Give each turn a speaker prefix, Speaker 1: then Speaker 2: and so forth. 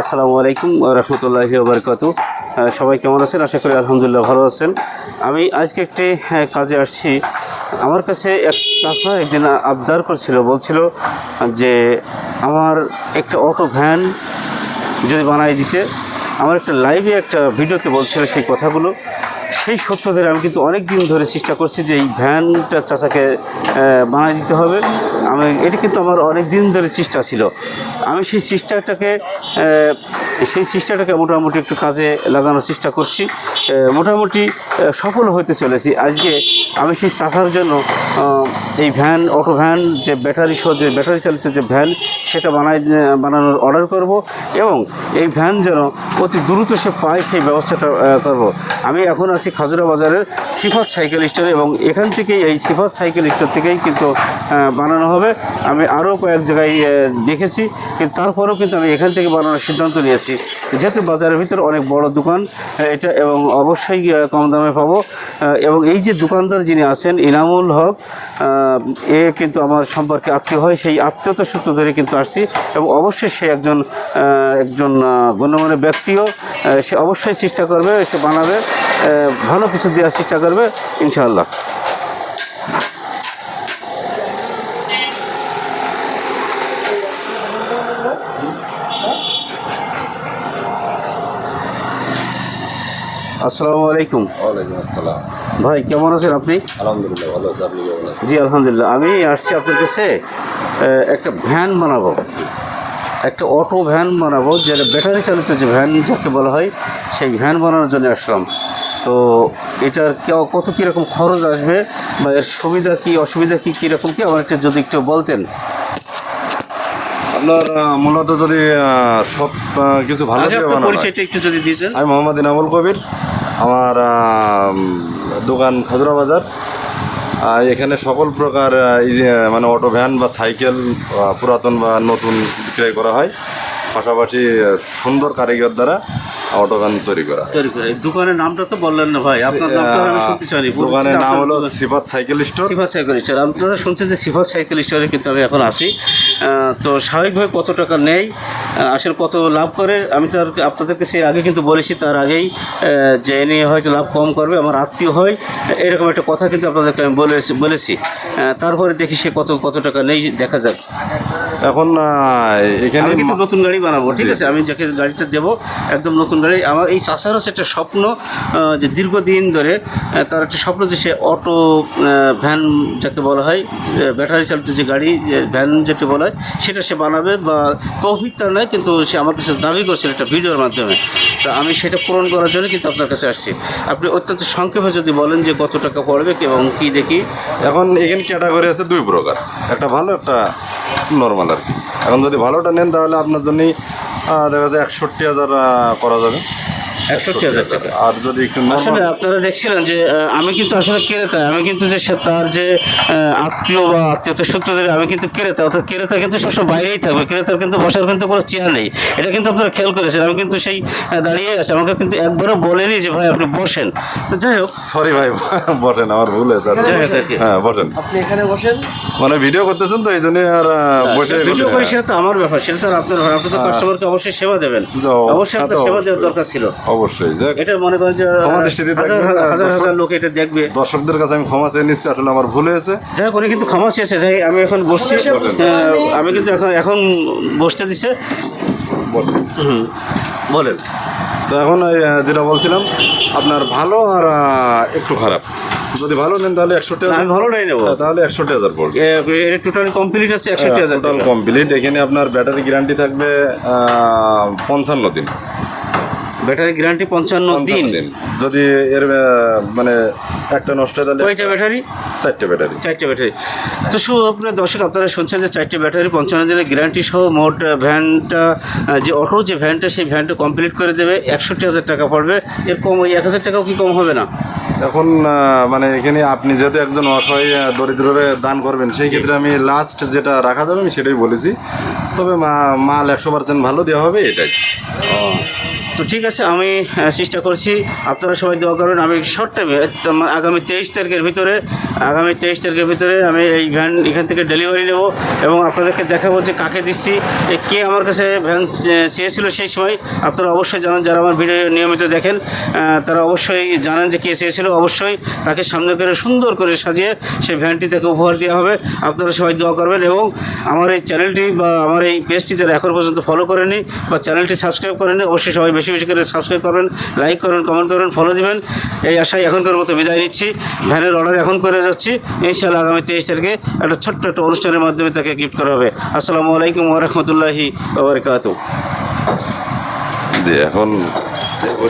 Speaker 1: আসসালামু আলাইকুম রহমতুল্লাহি বারকাতু। সবাই কেমন আছেন? আশা করি আলহামদুলিল্লাহ ভালো আছেন। আমি আজকে একটি কাজে আসছি। আমার কাছে এক চাষা একদিন আবদার করছিল, বলছিল যে আমার একটা অটো ভ্যান যদি বানাই দিতে, আমার একটা লাইভে একটা ভিডিওতে বলছিল সেই কথাগুলো। সেই সূত্র ধরে আমি কিন্তু অনেক দিন ধরে চেষ্টা করছি যে এই ভ্যানটা চাচাকে বানাই দিতে হবে। আমি, এটি কিন্তু আমার অনেক দিন ধরে চেষ্টা ছিল। আমি সেই চেষ্টাটাকে সেই চেষ্টাটাকে মোটামুটি একটু কাজে লাগানোর চেষ্টা করছি। মোটামুটি সফল হতে চলেছি। আজকে আমি সেই চাষার জন্য এই ভ্যান, অটো ভ্যান, যে ব্যাটারি সহ যে ব্যাটারি চালিত যে ভ্যান, সেটা বানাই বানানোর অর্ডার করব এবং এই ভ্যান যেন অতি দ্রুত সে পায় সেই ব্যবস্থাটা করব। আমি এখন আছি খাজুরা বাজারের সিফাত সাইকেল স্টোরে এবং এখান থেকেই এই সিফাত সাইকেল স্টোর থেকেই কিন্তু বানানো হবে। আমি আরও কয়েক জায়গায় দেখেছি। কিন্তু তারপরেও কিন্তু আমি এখান থেকে বানানোর সিদ্ধান্ত নিয়েছি। যেহেতু বাজারের ভিতরে অনেক বড় দোকান, এটা এবং অবশ্যই কম দামে পাবো। এবং এই যে দোকানদার যিনি আছেন ইনামুল হক এ কিন্তু আমার সম্পর্কে আত্মীয় হয়। সেই আত্মীয়তা সূত্র ধরে কিন্তু আসছি এবং অবশ্যই সে একজন একজন গণ্যমান্য ব্যক্তিও সে অবশ্যই চেষ্টা করবে, সে বানাবে ভালো কিছু দেওয়ার চেষ্টা করবে, ইনশাআল্লাহ। আসসালামু আলাইকুম।
Speaker 2: ওয়ালাইকুম আসসালাম।
Speaker 1: ভাই কেমন আছেন আপনি?
Speaker 2: আলহামদুলিল্লাহ ভালো আছে। আপনি কেমন আছেন?
Speaker 1: জি আলহামদুলিল্লাহ। আমি আসছি আপনার কাছে একটা ভ্যান বানাবো। একটা অটো ভ্যান বানাবো যেটা ব্যাটারি চালিত যে ভ্যান যাকে বলা হয় সেই ভ্যান বানানোর জন্য আসলাম। তো এটার কত কীরকম খরচ আসবে বা এর সুবিধা কি অসুবিধা কি কীরকম কি আমার একটু যদি একটু বলতেন।
Speaker 2: আপনার মূলত যদি সব কিছু ভালো।
Speaker 1: পরিচয়টা একটু যদি দিতেন
Speaker 2: আমি মোহাম্মদ ইনামুল কবির আমার দোকান খাজুরা বাজার। এখানে সকল প্রকার মানে অটো ভ্যান বা সাইকেল পুরাতন বা নতুন বিক্রয় করা হয়। পাশাপাশি সুন্দর কারিগর দ্বারা অটো ভ্যান তৈরি করা।
Speaker 1: তৈরি করে। এই দোকানের নামটা তো বললেন না ভাই। আপনার নামটা আমি শুনতে চাইনি।
Speaker 2: দোকানের নাম হলো Sifat cycle store.
Speaker 1: Sifat cycle store. আপনারা শুনছেন যে সিফাত সাইকেল স্টোরে কিন্তু আমি এখন আসি তো স্বাভাবিকভাবে কত টাকা নেই আসলে কত লাভ করে আমি তো আপনাদেরকে সেই আগে কিন্তু বলেছি তার আগেই যে এ নিয়ে হয়তো লাভ কম করবে আমার আত্মীয় হয় এরকম একটা কথা কিন্তু আপনাদেরকে আমি বলেছি বলেছি। তারপরে দেখি সে কত কত টাকা নেই দেখা যাক।
Speaker 2: এখন এখানে
Speaker 1: কিন্তু নতুন গাড়ি বানাবো ঠিক আছে? আমি যাকে গাড়িটা দেবো একদম নতুন গাড়ি। আমার এই চাষারও একটা স্বপ্ন যে দীর্ঘদিন ধরে তার একটা স্বপ্ন যে সে অটো ভ্যান যাকে বলা হয় ব্যাটারি চালিত যে গাড়ি যে ভ্যান যেটা বলা হয় সেটা সে বানাবে বা তৌফিক তার নয় কিন্তু সে আমার কাছে দাবি করছিল একটা ভিডিওর মাধ্যমে। তো আমি সেটা পূরণ করার জন্য কিন্তু আপনার কাছে আসছি। আপনি অত্যন্ত সংক্ষেপে যদি বলেন যে কত টাকা পড়বে এবং কী দেখি।
Speaker 2: এখন এখানে ক্যাটাগরি আছে দুই প্রকার। একটা ভালো একটা নর্মাল আর কি। এখন যদি ভালোটা নেন তাহলে আপনার জন্যই দেখা যায় একষট্টি হাজার করা যাবে।
Speaker 1: একষট্টি হাজার টাকা।
Speaker 2: আর যদি একটু
Speaker 1: আসলে আপনারা দেখছিলেন যে আমি কিন্তু আসলে ক্রেতা আমি কিন্তু যে সে তার যে আত্মীয় বা আত্মীয়তার সূত্র ধরে আমি কিন্তু ক্রেতা অর্থাৎ ক্রেতা কিন্তু সবসময় বাইরেই থাকবে ক্রেতার কিন্তু বসার কিন্তু কোনো চেয়ার নেই। এটা কিন্তু আপনারা খেয়াল করেছেন আমি কিন্তু সেই দাঁড়িয়ে আছে। আমাকে কিন্তু একবারও বলেনি যে ভাই আপনি বসেন। তো যাই হোক।
Speaker 2: সরি ভাই বটেন আমার ভুল হয়েছে। হ্যাঁ বটেন
Speaker 3: আপনি এখানে বসেন।
Speaker 2: মানে ভিডিও করতেছেন তো এই জন্য আর বসে
Speaker 1: ভিডিও করে সেটা তো আমার ব্যাপার সেটা তো আপনার ব্যাপার। আপনি তো কাস্টমারকে অবশ্যই সেবা দেবেন। অবশ্যই আপনার সেবা দেওয়ার দরকার ছিল।
Speaker 2: অবশ্যই
Speaker 1: এটা মনে করেন যে
Speaker 2: ক্ষমা দৃষ্টিতে
Speaker 1: হাজার হাজার লোক এটা দেখবে।
Speaker 2: দর্শকদের কাছে আমি ক্ষমা চেয়ে নিচ্ছি আসলে আমার ভুল হয়েছে।
Speaker 1: যাই হোক উনি কিন্তু ক্ষমা চেয়েছে যাই আমি এখন বসছি। আহ, আমি কিন্তু এখন এখন বসতে দিছে। হুম, বলেন।
Speaker 2: তো এখন যেটা বলছিলাম আপনার ভালো আর একটু খারাপ। যদি ভালো নেন তাহলে একষট্টি
Speaker 1: আমি ভালোটাই নেব।
Speaker 2: তাহলে একষট্টি হাজার পড়বে।
Speaker 1: এটা টোটালি কমপ্লিট আছে একষট্টি হাজার
Speaker 2: টোটাল কমপ্লিট। এখানে আপনার ব্যাটারি গ্যারান্টি থাকবে পঞ্চান্ন দিন।
Speaker 1: ব্যাটারি গ্যারান্টি পঞ্চান্ন দিন।
Speaker 2: যদি এর মানে একটা নষ্ট হয়ে তাহলে
Speaker 1: কয়টা ব্যাটারি?
Speaker 2: চারটে ব্যাটারি।
Speaker 1: চারটে ব্যাটারি। তো শুধু আপনার দর্শক আপনারা শুনছেন যে চারটে ব্যাটারি পঞ্চান্ন দিনের গ্যারান্টি সহ মোট ভ্যানটা যে অটো যে ভ্যানটা সেই ভ্যানটা কমপ্লিট করে দেবে। একষট্টি হাজার টাকা পড়বে। এর কম ওই এক হাজার টাকাও কি কম হবে না?
Speaker 2: এখন মানে এখানে আপনি যেহেতু একজন অসহায় দরিদ্ররে দান করবেন সেই ক্ষেত্রে আমি লাস্ট যেটা রাখা যাবে আমি সেটাই বলেছি। তবে মাল একশো পার্সেন্ট ভালো দেওয়া হবে এটাই।
Speaker 1: তো ঠিক আছে, আমি চেষ্টা করছি, আপনারা সবাই দোয়া করবেন। আমি শর্ট টাইমে আগামী তেইশ তারিখের ভিতরে, আগামী তেইশ তারিখের ভিতরে আমি এই ভ্যান এখান থেকে ডেলিভারি নেব এবং আপনাদেরকে দেখাবো যে কাকে দিচ্ছি কে আমার কাছে ভ্যান চেয়েছিল সেই সময়। আপনারা অবশ্যই জানান, যারা আমার ভিডিও নিয়মিত দেখেন তারা অবশ্যই জানান যে কে চেয়েছিল। অবশ্যই তাকে সামনে করে সুন্দর করে সাজিয়ে সেই ভ্যানটি তাকে উপহার দেওয়া হবে। আপনারা সবাই দোয়া করবেন এবং আমার এই চ্যানেলটি বা আমার এই পেজটি যারা এখন পর্যন্ত ফলো করেনি বা চ্যানেলটি সাবস্ক্রাইব করেনি অবশ্যই সবাই বেশি বেশি করে সাবস্ক্রাইব করবেন লাইক করবেন কমেন্ট করবেন ফলো দেবেন। এই আশায় এখনকার মতো বিদায় নিচ্ছি। ভ্যানের অর্ডার এখন করে যাচ্ছি। ইনশাল্লাহ আগামী তেইশ তারিখে একটা ছোট্ট একটা অনুষ্ঠানের মাধ্যমে তাকে গিফট করা হবে। আসসালামু আলাইকুম ওরহমতুল্লাহি ওবরকাত
Speaker 2: এখন